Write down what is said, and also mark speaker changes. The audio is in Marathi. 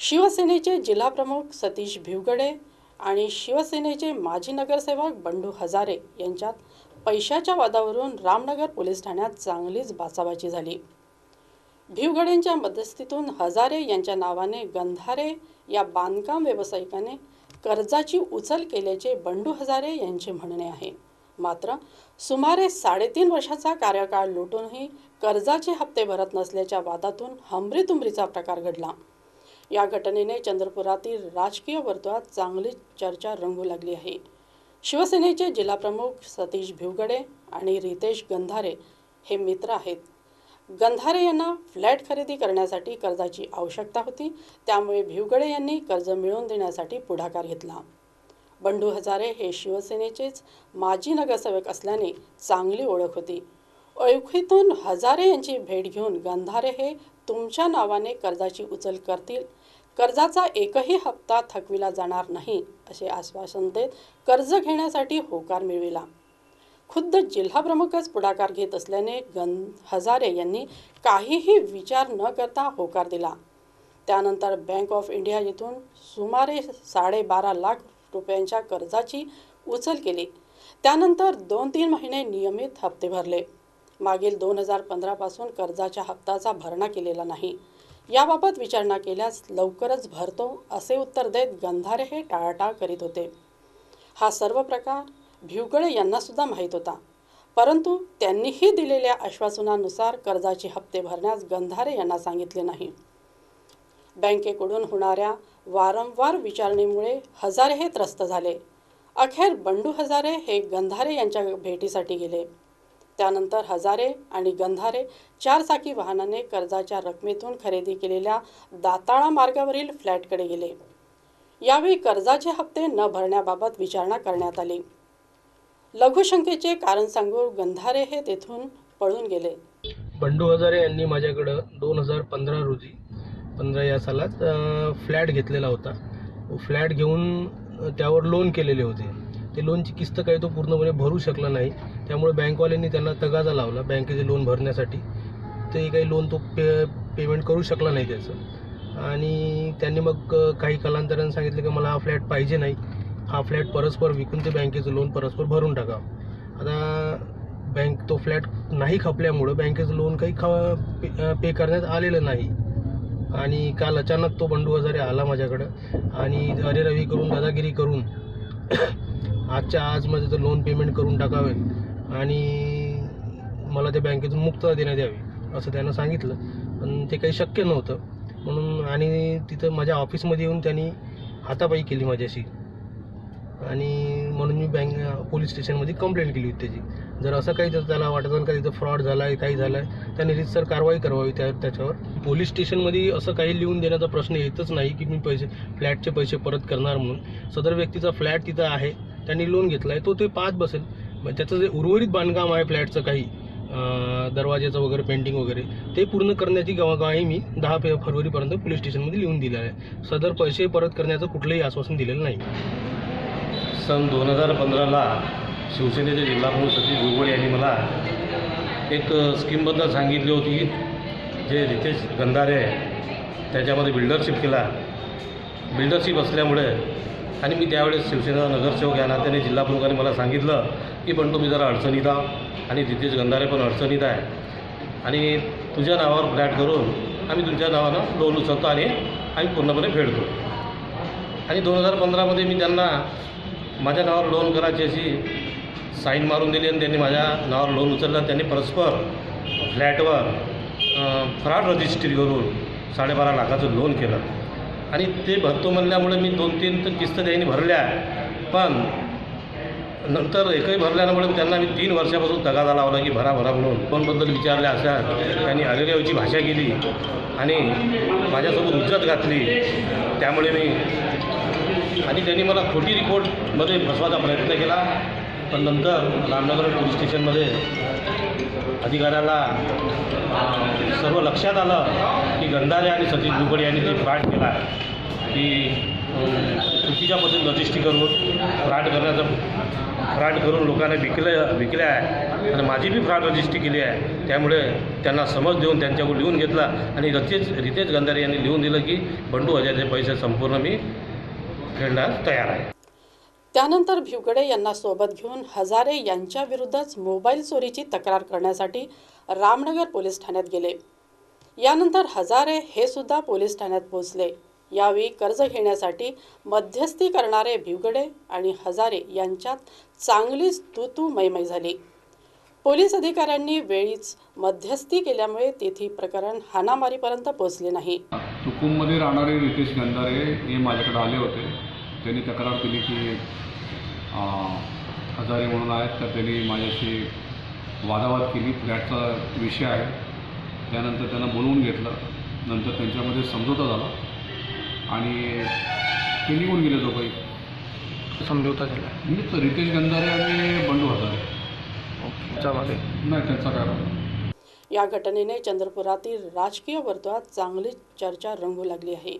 Speaker 1: शिवसेनेचे जिल्हाप्रमुख सतीश भिवगडे आणि शिवसेनेचे माजी नगरसेवक बंडू हजारे यांच्यात पैशाच्या वादावरून रामनगर पोलीस ठाण्यात चांगलीच बाचाबाची झाली. भिवगडेंच्या मध्यस्थीतून हजारे यांच्या नावाने गंधारे या बांधकाम व्यावसायिकाने कर्जाची उचल केल्याचे बंडू हजारे यांचे म्हणणे आहे. मात्र सुमारे साडेतीन वर्षाचा कार्यकाळ लुटूनही कर्जाचे हप्ते भरत नसल्याच्या वादातून हमरीतुमरीचा प्रकार घडला. या घटनेने चंद्रपुरातील राजकीय वर्तुळात चांगली चर्चा रंगू लागली आहे. शिवसेनेचे जिल्हाप्रमुख सतीश भिवगडे आणि रितेश गंधारे हे मित्र आहेत. गंधारे यांना फ्लॅट खरेदी करण्यासाठी कर्जाची आवश्यकता होती त्यामुळे भिवगडे यांनी कर्ज मिळवून देण्यासाठी पुढाकार घेतला. बंडू हजारे हे शिवसेनेचेच माजी नगरसेवक असल्याने चांगली ओळख होती. ओळखीतून हजारे यांची भेट घेऊन गंधारे हे तुमच्या नावाने कर्जाची उचल करतील. कर्जाचा एकही हप्ता थकविला जाणार नाही असे आश्वासन देत कर्ज घेण्यासाठी होकार मिळविला. खुद्द जिल्हाप्रमुखच पुढाकार घेत असल्याने गं हजारे यांनी काहीही विचार न करता होकार दिला. त्यानंतर बँक ऑफ इंडिया येथून सुमारे साडेबारा लाख रुपयांच्या कर्जाची उचल केली. त्यानंतर दोन तीन महिने नियमित हप्ते भरले. मागील दोन हजार पंधरापासून कर्जाच्या हप्ताचा भरणा केलेला नाही. याबाबत विचारणा केल्यास लवकरच भरतो असे उत्तर देत गंधारे हे टाळाटाळ करीत होते. हा सर्व प्रकार भिवगळे यांनासुद्धा माहीत होता. परंतु त्यांनीही दिलेल्या आश्वासनानुसार कर्जाचे हप्ते भरण्यास गंधारे यांना सांगितले नाही. बँकेकडून होणाऱ्या वारंवार विचारणेमुळे हजारे हे त्रस्त झाले. अखेर बंडू हजारे हे गंधारे यांच्या भेटीसाठी गेले. त्यानंतर हजारे आणि गंधारे चारचाकी वाहनाने कर्जाच्या रकमेतून खरेदी केलेल्या दाताळा मार्गावरील फ्लॅटकडे गेले. यावेळी कर्जाचे हप्ते न भरण्याबाबत विचारणा करण्यात आली. लघुशंकेचे कारण सांगून गंधारे हे तेथून पळून गेले.
Speaker 2: बंडू हजारे यांनी माझ्याकडं दोन हजार पंधरा रोजी पंधरा या सालात फ्लॅट घेतलेला होता. फ्लॅट घेऊन त्यावर लोन केलेले होते. ते लोनची किस्त काही तो पूर्णपणे भरू शकला नाही. त्यामुळे बँकवाल्यांनी त्यांना तगादा लावला बँकेचे लोन भरण्यासाठी. ते काही लोन तो पे पेमेंट करू शकला नाही त्याचं. आणि त्यांनी मग काही कालांतराने सांगितलं की मला हा फ्लॅट पाहिजे नाही. हा फ्लॅट परस्पर विकून ते बँकेचं लोन परस्पर भरून टाका आता बँक तो फ्लॅट नाही खपल्यामुळं बँकेचं लोन काही ख पे, पे करण्यात आलेलं नाही. आणि काल अचानक तो बंडू हजारे आला माझ्याकडं. आणि अरेरवी करून दादागिरी करून आजच्या आज माझं तर लोन पेमेंट करून टाकावे आणि मला त्या बँकेतून मुक्तता देण्यात यावी असं त्यानं सांगितलं. पण ते काही शक्य नव्हतं. म्हणून आणि तिथं माझ्या ऑफिसमध्ये येऊन त्यांनी हातापाई केली माझ्याशी. आणि म्हणून मी बँक पोलीस स्टेशनमध्ये कंप्लेंट केली होती त्याची. जर असं काही जर त्याला वाटत असेल का तिथं फ्रॉड झाला आहे काही झालं आहे त्याने रितसर कारवाई करावी त्या त्याच्यावर. पोलीस स्टेशनमध्ये असं काही लिहून देण्याचा प्रश्न येतच नाही की मी पैसे फ्लॅटचे पैसे परत करणार म्हणून. सदर व्यक्तीचा फ्लॅट तिथं आहे. त्यांनी लोन घेतला आहे तो ते पाच बसेल. मग त्याचं जे उर्वरित बांधकाम आहे फ्लॅटचं काही दरवाज्याचं वगैरे पेंटिंग वगैरे ते पूर्ण करण्याची गवाही मी दहा फे फरवरीपर्यंत पोलीस स्टेशनमध्ये लिहून दिलेलं आहे. सदर पैसे परत करण्याचं कुठलंही आश्वासन दिलेलं नाही.
Speaker 3: सन दोन हजार पंधराला शिवसेनेचे जिल्हाप्रमुख सतीश भुजबळ यांनी मला एक स्कीमबद्दल सांगितली होती जे रितेश गंधारे आहे त्याच्यामध्ये बिल्डरशिप केला. बिल्डरशिप असल्यामुळे आणि मी त्यावेळेस शिवसेना नगरसेवक या नात्याने जिल्हाप्रमुखाने मला सांगितलं की पण तुम्ही जरा अडचणीत आहो आणि रितेश गंधारे पण अडचणीत आहे. आणि तुझ्या नावावर फ्लॅट करून आम्ही तुमच्या नावानं लोन उचलतो आणि आम्ही पूर्णपणे फेडतो. आणि दोन हजार पंधरामध्ये मी त्यांना माझ्या नावावर लोन करायची अशी साईन मारून दिली आणि त्यांनी माझ्या नावावर लोन उचललं. त्यांनी परस्पर फ्लॅटवर फ्रॉड रजिस्ट्री करून साडेबारा लाखाचं लोन केलं. आणि ते भरतो म्हणल्यामुळे मी दोन तीन तर किस्त त्यांनी भरल्या. पण नंतर एकही भरल्यामुळे त्यांना मी तीन वर्षापासून तगादा लावला की भरा भरा म्हणून. फोनबद्दल विचारल्या अशा त्यांनी अरेरेवची भाषा केली आणि माझ्यासोबत उज्जत घातली. त्यामुळे मी आणि त्यांनी मला खोटी रिपोर्टमध्ये फसवायचा प्रयत्न केला. पण नंतर रामनगर पोलीस स्टेशनमध्ये अधिकाऱ्याला सर्व लक्षात आलं की गंधारे आणि सतीश दुबडे यांनी ते फ्रॉड केला. की चुकीच्या पद्धतीने रजिस्ट्री करून फ्रॉड करण्याचा फ्रॉड करून लोकांना विकलं विकल्या आहे. आणि माझी बी फ्रॉड रजिस्ट्री केली आहे. त्यामुळे त्यांना समज देऊन त्यांच्याकडून लिहून घेतला आणि रितेश रितेश गंधारे यांनी लिहून दिलं की बंडू हजारचे पैसे संपूर्ण मी खेळण्यास तयार आहे.
Speaker 1: त्यानंतर भिवगडे यांना सोबत घेऊन हजारे यांच्या विरुद्धच मोबाईल चोरीची तक्रार करण्यासाठी रामनगर पोलीस ठाण्यात गेले. यानंतर हजारे हे सुद्धा पोलीस ठाण्यात पोहोचले. यावेळी कर्ज घेण्यासाठी मध्यस्थी करणारे भिवगडे आणि हजारे यांच्यात चांगलीच तूतू मैमय झाली. पोलीस अधिकाऱ्यांनी वेळीच मध्यस्थी केल्यामुळे तेथे प्रकरण हाणामारीपर्यंत पोहोचले नाही.
Speaker 4: तुकुममध्ये राहणारे रितेश गंधारे हे माझ्याकडे आले होते. त्यांनी तक्रार केली की हजारे म्हणून आहेत तर त्यांनी माझ्याशी वादावाद केली. फ्लॅटचा विषय आहे. त्यानंतर त्यांना बोलवून घेतलं. नंतर त्यांच्यामध्ये समझोता झाला. आणि ते निघून गेले दोघंही.
Speaker 2: समझौता झाला.
Speaker 4: म्हणजे रितेश गंधारे आणि बंडू हजारे.
Speaker 2: त्याच्यामध्ये
Speaker 4: नाही त्यांचा काय
Speaker 1: या घटनेने चंद्रपुरातील राजकीय वर्तुळात चांगली चर्चा रंगू लागली आहे.